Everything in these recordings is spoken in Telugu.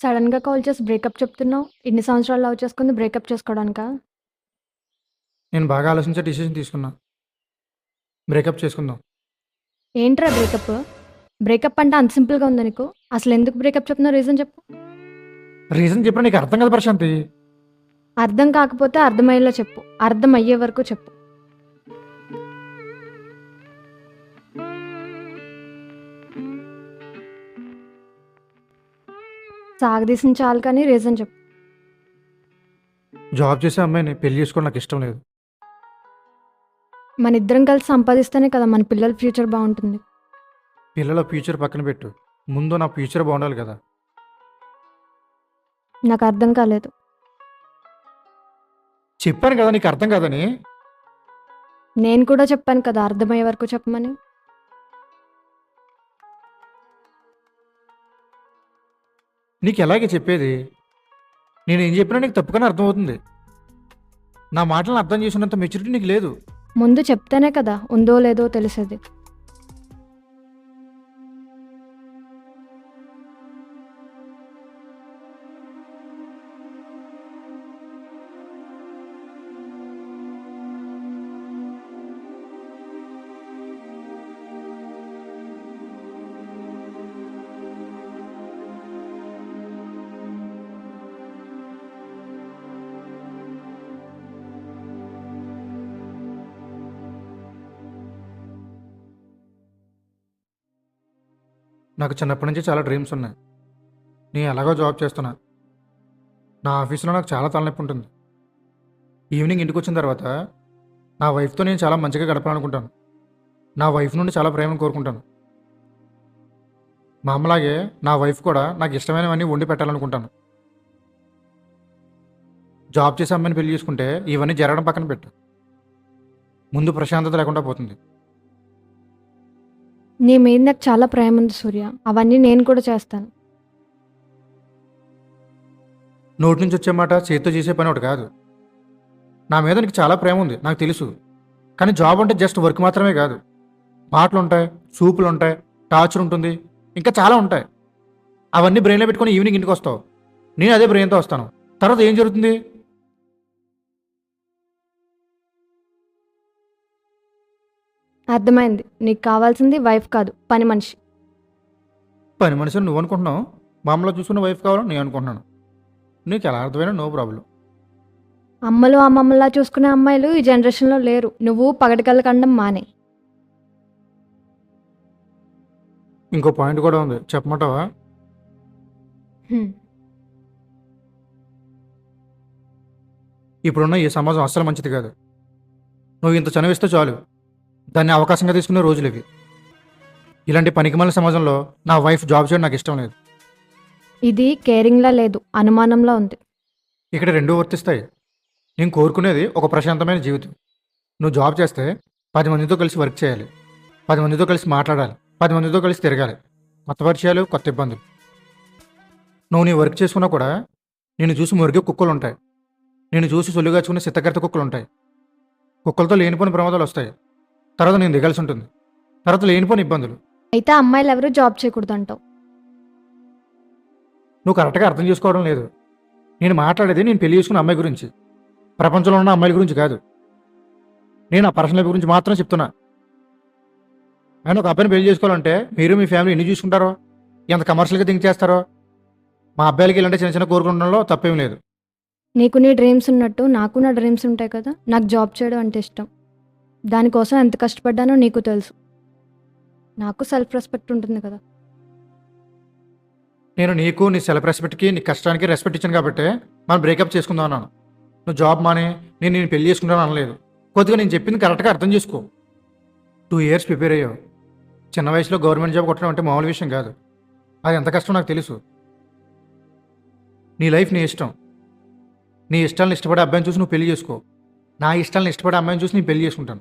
సడన్‌గా కాల్ చేసి బ్రేకప్ చెప్తున్నావు. ఇన్ని సంవత్సరాలు లవ్ చేసుకుంది బ్రేకప్ చేసుకోవడానికా? నేను బాగా ఆలోచించే డిసిషన్ తీసుకున్నా. బ్రేకప్ చేసుకుందాం. ఏంట్రా బ్రేకప్? బ్రేకప్ అంటే అంత సింపుల్‌గా ఉందా నీకు? అసలెందుకు బ్రేకప్ చెప్తున్నావు రీజన్ చెప్పు? రీజన్ చెప్పినా నీకు అర్థం కదా ప్రశాంతి. అర్థం కాకపోతే అర్థమయ్యేలా చెప్పు. అర్థమయ్యే వరకు చెప్పు. సాగదీసిన చాలు కానీ రీజన్ చెప్పు. జాబ్ చేసే అమ్మాయిని పెళ్ళి చేసుకోవడం నాకు ఇష్టం లేదు. మనిద్దరం కలిసి సంపాదిస్తేనే కదా మన పిల్లల ఫ్యూచర్ బావుంటుంది. పిల్లల ఫ్యూచర్ పక్కన పెట్టు. ముందు నా ఫ్యూచర్ బాగుండాలి కదా! నాకు అర్థం కాలేదు. చెప్పాను కదా నీకు అర్థం కాదని. నేను కూడా చెప్పాను కదా అర్థమయ్యే వరకు చెప్పమని. నీకు ఎలాగే చెప్పేది? నేను ఏం చెప్పినా నీకు తప్పుగానే అర్థమవుతుంది. నా మాటలను అర్థం చేసుకున్నంత మెచ్యూరిటీ నీకు లేదు. ముందు చెప్తేనే కదా ఉందో లేదో తెలిసేది. నాకు చిన్నప్పటి నుంచి చాలా డ్రీమ్స్ ఉన్నాయి. నేను ఎలాగో జాబ్ చేస్తున్నా. నా ఆఫీస్‌లో నాకు చాలా తలనొప్పి ఉంటుంది. ఈవినింగ్ ఇంటికి వచ్చిన తర్వాత నా వైఫ్‌తో నేను చాలా మంచిగా గడపాలనుకుంటాను. నా వైఫ్ నుండి చాలా ప్రేమను కోరుకుంటాను. మా అమ్మలాగే నా వైఫ్ కూడా నాకు ఇష్టమైనవన్నీ వండి పెట్టాలనుకుంటాను. జాబ్ చేసే అమ్మాయిని పెళ్ళి చేసుకుంటే ఇవన్నీ జరగడం పక్కన పెట్టు. ముందు ప్రశాంతత లేకుండా పోతుంది. నీ మీద నాకు చాలా ప్రేమ ఉంది సూర్య. అవన్నీ నేను కూడా చేస్తాను. నోటి నుంచి వచ్చే మాట చేత్తో చేసే పని ఒకటి కాదు. నా మీద నీకు చాలా ప్రేమ ఉంది నాకు తెలుసు. కానీ జాబ్ అంటే జస్ట్ వర్క్ మాత్రమే కాదు. మాటలుంటాయి, చూపులుంటాయి, టార్చర్ ఉంటుంది. ఇంకా చాలా ఉంటాయి. అవన్నీ బ్రెయిన్‌లో పెట్టుకుని ఈవినింగ్ ఇంటికి వస్తావు. నేను అదే బ్రెయిన్‌తో వస్తాను. తర్వాత ఏం జరుగుతుంది? అర్థమైంది. నీకు కావాల్సింది వైఫ్ కాదు పని మనిషి. పని మనిషిని నువ్వు అనుకుంటున్నావు. మామూలుగా చూసుకున్న వైఫ్ కావాలని నేను అనుకుంటున్నాను. నీకు ఎలా అర్థమైనా నో ప్రాబ్లం. అమ్మలు అమ్మమ్మలా చూసుకునే అమ్మాయిలు ఈ జనరేషన్‌లో లేరు. నువ్వు పగటి కళ్ళు కండం మానేయ్. ఇంకో పాయింట్ కూడా ఉంది. చెప్పమంటావా? హ్మ్. ఇప్పుడున్న ఈ సమాజం అస్సలు మంచిది కాదు. నువ్వు ఇంత చనువిస్తే చాలు. దాన్ని అవకాశంగా తీసుకునే రోజులివి. ఇలాంటి పనికిమాలిన సమాజంలో నా వైఫ్ జాబ్ చేయడం నాకు ఇష్టం లేదు. ఇది కేరింగ్‌లా లేదు. అనుమానంలా ఉంది. ఇక్కడ రెండూ వర్తిస్తాయి. నేను కోరుకునేది ఒక ప్రశాంతమైన జీవితం. నువ్వు జాబ్ చేస్తే 10 మందితో కలిసి వర్క్ చేయాలి. 10 మందితో కలిసి మాట్లాడాలి. 10 మందితో కలిసి తిరగాలి. కొత్త పరిచయాలు, కొత్త ఇబ్బందులు. నువ్వు నీ వర్క్ చేసుకున్నా కూడా నిన్ను చూసి మురిగే కుక్కలుంటాయి. నిన్ను చూసి సొల్లుగాచుకునే సిత్తకర్త కుక్కలుంటాయి. కుక్కలతో లేనిపోని ప్రమాదాలు వస్తాయి. తర్వాత నేను దిగాల్సి ఉంటుంది. తర్వాత లేనిపోని ఇబ్బందులు. అయితే అమ్మాయిలెవరూ జాబ్ చేయకూడదంటావు. నువ్వు కరెక్ట్‌గా అర్థం చేసుకోవడం లేదు. నేను మాట్లాడేది నేను పెళ్ళి చేసుకున్న అమ్మాయి గురించి. ప్రపంచంలో ఉన్న అమ్మాయిల గురించి కాదు. నేను ఆ పర్సనల్ గురించి మాత్రమే చెప్తున్నా. అయినా ఒక అబ్బాయిని పెళ్ళి చేసుకోవాలంటే మీరు మీ ఫ్యామిలీ ఎన్ని చూసుకుంటారో, ఎంత కమర్షియల్‌గా థింక్ చేస్తారో. మా అబ్బాయిలకి ఇలాంటి చిన్న చిన్న కోరికలు ఉండడంలో తప్పేం లేదు. నీకు నీ డ్రీమ్స్ ఉన్నట్టు నాకు నా డ్రీమ్స్ ఉంటాయి కదా! నాకు జాబ్ చేయడం అంటే ఇష్టం. దానికోసం ఎంత కష్టపడ్డానో నీకు తెలుసు. నాకు సెల్ఫ్ రెస్పెక్ట్ ఉంటుంది కదా! నేను నీకు, నీ సెల్ఫ్ రెస్పెక్ట్‌కి, నీ కష్టానికి రెస్పెక్ట్ ఇచ్చాను కాబట్టి మనం బ్రేకప్ చేసుకుందాం అన్నాను. నువ్వు జాబ్ మానే నేను నేను పెళ్ళి చేసుకుంటాను అనలేదు. కొద్దిగా నేను చెప్పింది కరెక్ట్‌గా అర్థం చేసుకో. టూ ఇయర్స్ ప్రిపేర్ అయ్యావు. చిన్న వయసులో గవర్నమెంట్ జాబ్ కొట్టడం అంటే మామూలు విషయం కాదు. అది ఎంత కష్టం నాకు తెలుసు. నీ లైఫ్ నీ ఇష్టం. నీ ఇష్టాలను ఇష్టపడే అబ్బాయిని చూసి నువ్వు పెళ్ళి చేసుకో. నా ఇష్టాలను ఇష్టపడే అమ్మాయిని చూసి నేను పెళ్ళి చేసుకుంటాను.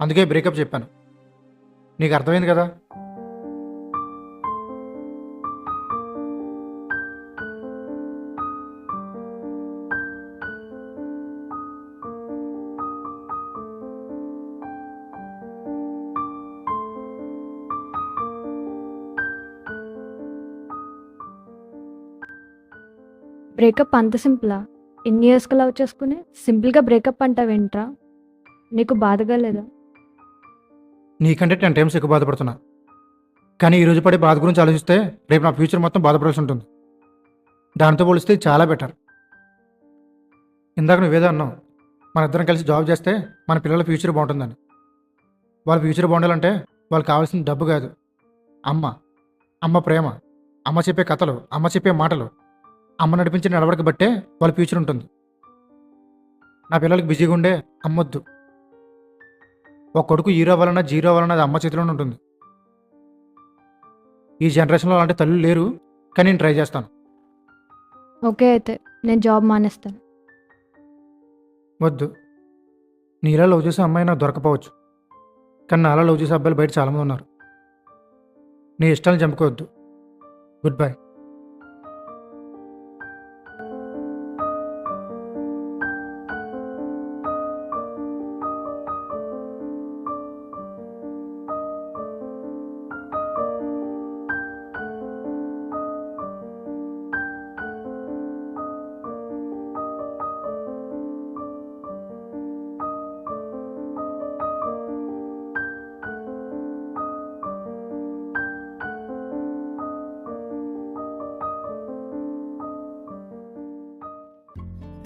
అందుకే బ్రేకప్ చెప్పాను. నీకు అర్థమైంది కదా! బ్రేకప్ అంత సింపులా ఎన్ని ఇయర్స్కి లవ్ చేసుకుని సింపుల్గా బ్రేకప్ అంటావేంట్రా? నీకు బాధగా లేదా? నీకంటే టెన్ టైమ్స్ ఎక్కువ బాధపడుతున్నా. కానీ ఈరోజు పడే బాధ గురించి ఆలోచిస్తే రేపు నా ఫ్యూచర్ మొత్తం బాధపడాల్సి ఉంటుంది. దాంతో పోలిస్తే ఇది చాలా బెటర్ ఇందాక నువ్వేదో అన్నావు మన ఇద్దరం కలిసి జాబ్ చేస్తే మన పిల్లల ఫ్యూచర్ బాగుంటుందని. వాళ్ళ ఫ్యూచర్ బాగుండాలంటే వాళ్ళకి కావాల్సిన డబ్బు కాదు. అమ్మ అమ్మ ప్రేమ అమ్మ చెప్పే కథలు అమ్మ చెప్పే మాటలు అమ్మ నడిపించిన నడవడిక బట్టే వాళ్ళ ఫ్యూచర్ ఉంటుంది. నా పిల్లలకి బిజీగా ఉండే అమ్మొద్దు. ఒక కొడుకు హీరో అవ్వాలన్నా జీరో అవ్వాలన్నా అది అమ్మ చేతిలోనే ఉంటుంది. ఈ జనరేషన్లో అలాంటి తల్లు లేరు కానీ నేను ట్రై చేస్తాను. ఓకే అయితే నేను జాబ్ మానేస్తాను. వద్దు. నీలా లవ్ చేసే అమ్మాయి నాకు దొరకపోవచ్చు. కానీ నాలా లవ్ చేసే అబ్బాయిలు బయట చాలామంది ఉన్నారు. నీ ఇష్టాలను చంపుకోవద్దు. Good bye.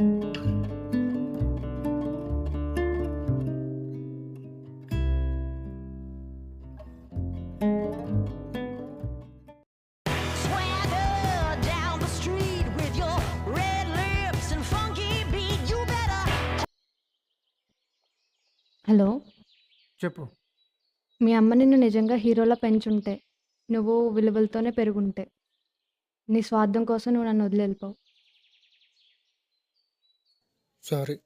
హలో? చెప్పు. మీ అమ్మ నిన్ను నిజంగా హీరోలా పెంచుంటే నువ్వు విలువలతోనే పెరుగుంటే నీ స్వార్థం కోసం నువ్వు నన్ను వదిలి Sorry.